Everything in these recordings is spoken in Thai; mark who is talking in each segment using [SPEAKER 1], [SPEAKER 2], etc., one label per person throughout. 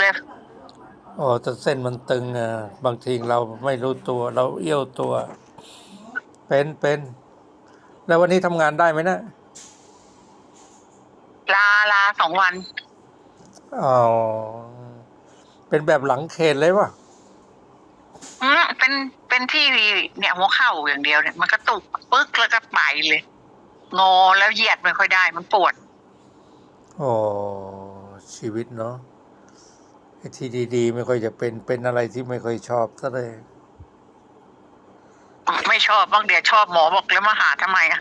[SPEAKER 1] เลย
[SPEAKER 2] อ๋อแต่เส้นมันตึงอะบางทีเราไม่รู้ตัว เราเอี้ยวตัว เป็นเป็นแล้ววันนี้ทำงานได้ไหมนะ
[SPEAKER 1] ลาลาสองวัน
[SPEAKER 2] อ๋อเป็นแบบหลังเคนเลยวะ
[SPEAKER 1] อืมเป็นเป็นที่เนี่ยหัวเข่าอย่างเดียวเนี่ยมันกระตุกปึ๊กแล้วก็ไปเลย งอแล้วเหยียดไม่ค่อยได้มันปวด
[SPEAKER 2] อ๋อชีวิตเนาะไอ้ ที่ดีๆ ไม่ค่อยจะเป็นเป็นอะไรที่ไม่ค่อยชอบซะเลย
[SPEAKER 1] ไม่ชอบบ้างเดี๋ยวชอบหมอบอกแล้วมาหาทำไมอะ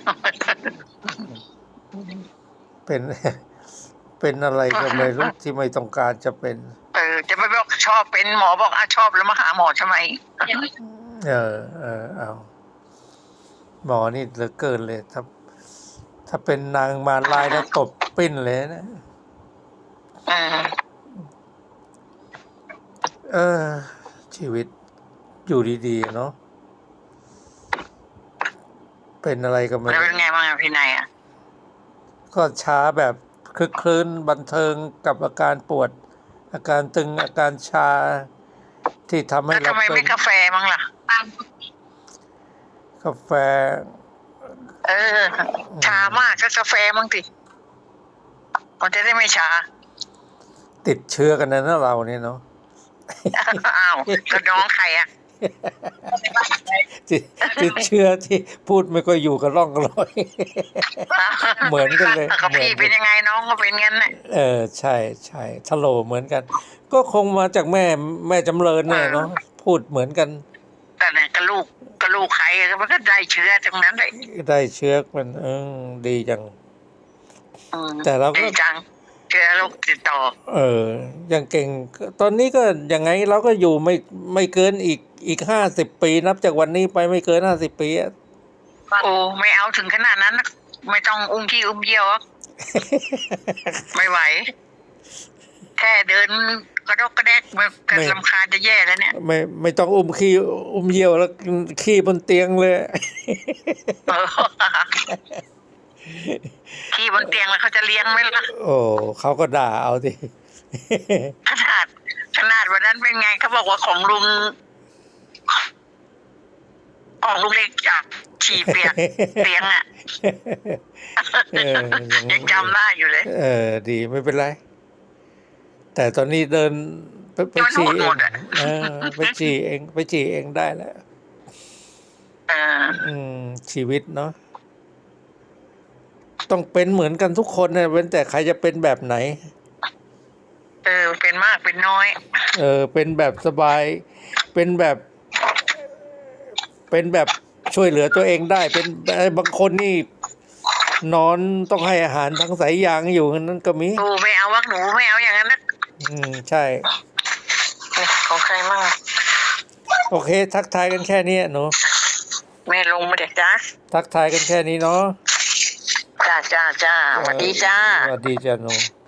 [SPEAKER 2] เป็น เป็นอะไรก็ไม่รู้ที่ไม่ต้องการจะเป็น
[SPEAKER 1] เออ จะไม่บอกชอบเป็นหมอบอกอะชอบแล้วมาหาหมอทำไม
[SPEAKER 2] เออเออเอาหมอนี่เหลือเกินเลยถ้าถ้าเป็นนางมารลายแล้วตบปิ้นเลยนะ
[SPEAKER 1] เออ
[SPEAKER 2] เออ ชีวิตอยู่ดีๆเนาะเป็นอะไรก็ไม่
[SPEAKER 1] แล้ว
[SPEAKER 2] รู้
[SPEAKER 1] เป็นไงบ้างอะพี่นายอะ
[SPEAKER 2] ก็ช้าแบบคลึกคลื้นบันเทิงกับอาการปวด อาการตึงอาการชา ที่ทำให้
[SPEAKER 1] แล้ว
[SPEAKER 2] เรา
[SPEAKER 1] ทำไม
[SPEAKER 2] เป็
[SPEAKER 1] ไม่
[SPEAKER 2] น
[SPEAKER 1] กาแฟมั้งล่ะ
[SPEAKER 2] กาแฟ
[SPEAKER 1] เออ ชามากก็กาแฟมั้งสิมันจะได้ไม่ชา
[SPEAKER 2] ติดเชื้อกันนะนะเราเนี่ยเนาะ
[SPEAKER 1] อ้าวแล้วน้องใครอะ
[SPEAKER 2] ติดติดเชื้อที่พูดไม่ค่อยอยู่กับร่องกับรอย เหมือนกันเลย
[SPEAKER 1] กับพี่เป็นยังไงน้องก็เป็นงั้นแหละ
[SPEAKER 2] เออใช่ใช่ทะโลเหมือนกัน ก็คงมาจากแม่แม่จำเริญเนี่ยเนาะพูดเหมือนกัน
[SPEAKER 1] แต่เนี่ยกับลูกกับลูกใครมันก็ได้เชื้อตรงนั้นเลย
[SPEAKER 2] ได้เชื้อมันเออดีจัง
[SPEAKER 1] อืม
[SPEAKER 2] แต่เราก็
[SPEAKER 1] ดีจังเชื้อโรคติดต่อ
[SPEAKER 2] เออยังเก่ง ตอนนี้ก็ยังไงเราก็อยู่ไม่ไม่เกินอีกอีกห้าสิบปีนับจากวันนี้ไปไม่เกินห้าสิบปีอะ
[SPEAKER 1] โอ้ไม่เอาถึงขนาดนั้นนะไม่ต้องอุ้มขี้อุ้มเยี่ยวหรอกไม่ไหว แค่เดินกระดกกระแดกมันก็ลำคาญจะแย่แล้วเนี่ย
[SPEAKER 2] ไม่ไม่ต้องอุ้มขี้อุ้มเยี่ยวแล้วขี้บนเตียงเลย
[SPEAKER 1] เออ ขี้บนเตียงแล้วเขาจะเลี้ยงไหมล่ะ
[SPEAKER 2] โอ้เขาก็ด่าเอาสิ
[SPEAKER 1] ขนาดขนาดวันนั้นเป็นไงเขาบอกว่าของลุง ของลุงเล็กจากฉี่เปียกเตียงอะ
[SPEAKER 2] เออยัง
[SPEAKER 1] ยังจำได้อยู่เลย
[SPEAKER 2] เออ ดีไม่เป็นไร แต่ตอนนี้เดินไปไป
[SPEAKER 1] มัน
[SPEAKER 2] ฉี่
[SPEAKER 1] หมด
[SPEAKER 2] เอ
[SPEAKER 1] หม
[SPEAKER 2] ง
[SPEAKER 1] ดอะ
[SPEAKER 2] เออไปฉี่เองไปฉี่เองได้แล้ว
[SPEAKER 1] เออ
[SPEAKER 2] อืมชีวิตเนาะ ต้องเป็นเหมือนกันทุกคนเนี่ยเว้นแต่ใครจะเป็นแบบไหน
[SPEAKER 1] เออ เป็นมากเป็นน้อย
[SPEAKER 2] เออ เป็นแบบสบาย เป็นแบบ เป็นแบบช่วยเหลือตัวเองได้ เป็นเอ่อบางคนนี่ นอนต้องให้อาหารทั้งสายยางอยู่นั้นก็มี
[SPEAKER 1] ดูไม่เอาวักหนูไม่เอาอย่างนั้นนะ
[SPEAKER 2] อืมใช่
[SPEAKER 1] ของใครมั่ง
[SPEAKER 2] โอเค ทักทายกันแค่นี้หนู
[SPEAKER 1] แม่ลงมาเด็กจ้า
[SPEAKER 2] ทักทายกันแค่นี้เนาะ
[SPEAKER 1] จ้าจ้าจ้าสวัสดีจ้า
[SPEAKER 2] สวัสดีจ้าหนู